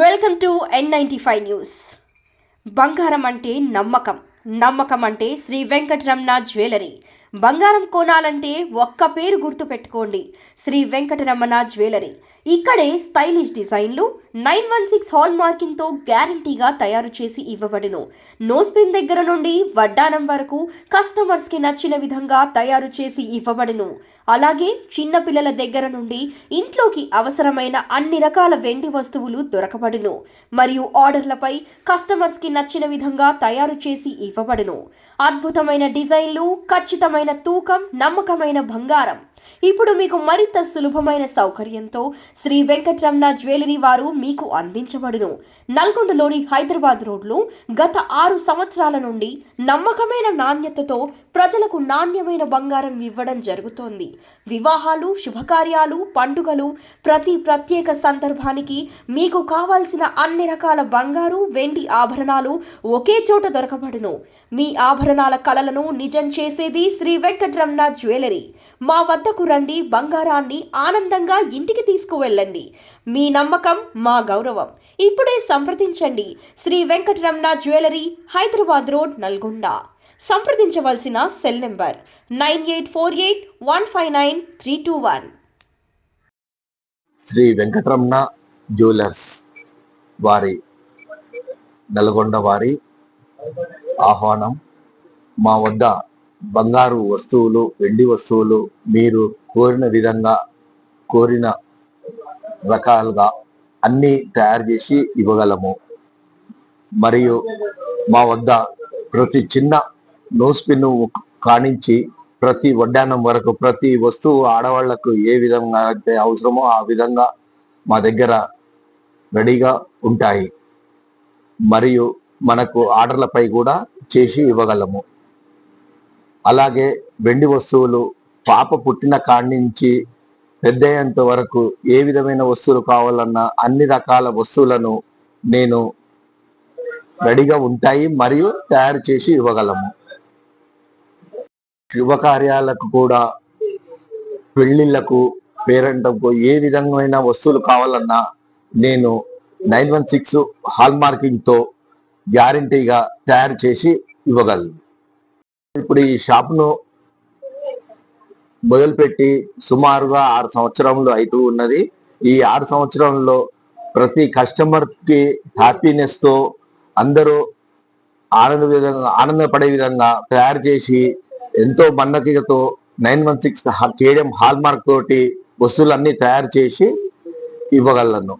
Welcome to N ninety five news. బంగారం అంటే నమ్మకం. నమ్మకం అంటే శ్రీ వెంకటరమణ జ్యువెలరీ. బంగారం కొనాలంటే ఒక్క పేరు గుర్తు పెట్టుకోండి శ్రీ వెంకటరమణ జ్యువెలరీ. ఇక్కడే స్టైలిష్ డిజైన్లు నైన్ వన్ సిక్స్ హాల్ మార్కింగ్తో గ్యారంటీగా తయారు చేసి ఇవ్వబడును. నోస్పిన్ దగ్గర నుండి వడ్డానం వరకు కస్టమర్స్కి నచ్చిన విధంగా తయారు చేసి ఇవ్వబడును. అలాగే చిన్నపిల్లల దగ్గర నుండి ఇంట్లోకి అవసరమైన అన్ని రకాల వెండి వస్తువులు దొరకబడును. మరియు ఆర్డర్లపై కస్టమర్స్కి నచ్చిన విధంగా తయారు చేసి ఇవ్వబడును. అద్భుతమైన డిజైన్లు ఖచ్చితమైన తూకం నమ్మకమైన బంగారం. ఇప్పుడు మీకు మరింత సులభమైన సౌకర్యంతో శ్రీ వెంకటరమణ జ్యువెలరీ వారు మీకు అందించబడును. నల్గొండలోని హైదరాబాద్ రోడ్లో గత ఆరు సంవత్సరాల నుండి నమ్మకమైన నాణ్యతతో ప్రజలకు నాణ్యమైన బంగారం ఇవ్వడం జరుగుతోంది. వివాహాలు శుభకార్యాలు పండుగలు ప్రతి ప్రత్యేక సందర్భానికి మీకు కావాల్సిన అన్ని రకాల బంగారు వెండి ఆభరణాలు ఒకే చోట దొరకబడును. మీ ఆభరణాల కలలను నిజం చేసేది శ్రీ వెంకటరమణ జ్యువెలరీ. మా వద్దకు రండి బంగారాన్ని ఆనందంగా ఇంటికి తీసుకువెళ్ళండి. మీ నమ్మకం మా గౌరవం. ఇప్పుడే సంప్రదించండి. Shri Venkataramana jewellery Hyderabad road Nalgonda. సంప్రదించవలసిన cell number nine eight four eight one five nine three two one. Shri Venkataramana jewellers వారి నల్గొండ వారి ఆహ్వానం మా వద్ద బంగారు వస్తువులు వెండి వస్తువులు మీరు కోరిన విధంగా కోరిన రకాలుగా అన్నీ తయారు చేసి ఇవ్వగలము. మరియు మా వద్ద ప్రతి చిన్న నో స్పిన్ కానించి ప్రతి వడ్డానం వరకు ప్రతి వస్తువు ఆడవాళ్ళకు ఏ విధంగా అయితే అవసరమో ఆ విధంగా మా దగ్గర రెడీగా ఉంటాయి. మరియు మనకు ఆర్డర్లపై కూడా చేసి ఇవ్వగలము. అలాగే వెండి వస్తువులు పాప పుట్టిన కాడి నుంచి పెద్దయ్యేంత వరకు ఏ విధమైన వస్తువులు కావాలన్నా అన్ని రకాల వస్తువులను నేను రెడీగా ఉంటాయి మరియు తయారు చేసి ఇవ్వగలము. శుభకార్యాలకు కూడా పెళ్ళిళ్ళకు పేరంటంకు ఏ విధమైన వస్తువులు కావాలన్నా నేను నైన్ వన్ సిక్స్ హాల్ మార్కింగ్తో గ్యారంటీగా తయారు చేసి ఇవ్వగలను. ఇప్పుడు ఈ షాప్ను మొదలుపెట్టి సుమారుగా ఆరు సంవత్సరంలో అవుతూ ఉన్నది. ఈ ఆరు సంవత్సరంలో ప్రతి కస్టమర్కి హ్యాపీనెస్తో అందరూ ఆనంద విధంగా ఆనందపడే విధంగా తయారు చేసి ఎంతో మన్నకితో nine one six KDM hallmark తోటి వస్తువులన్నీ తయారు చేసి ఇవ్వగలను.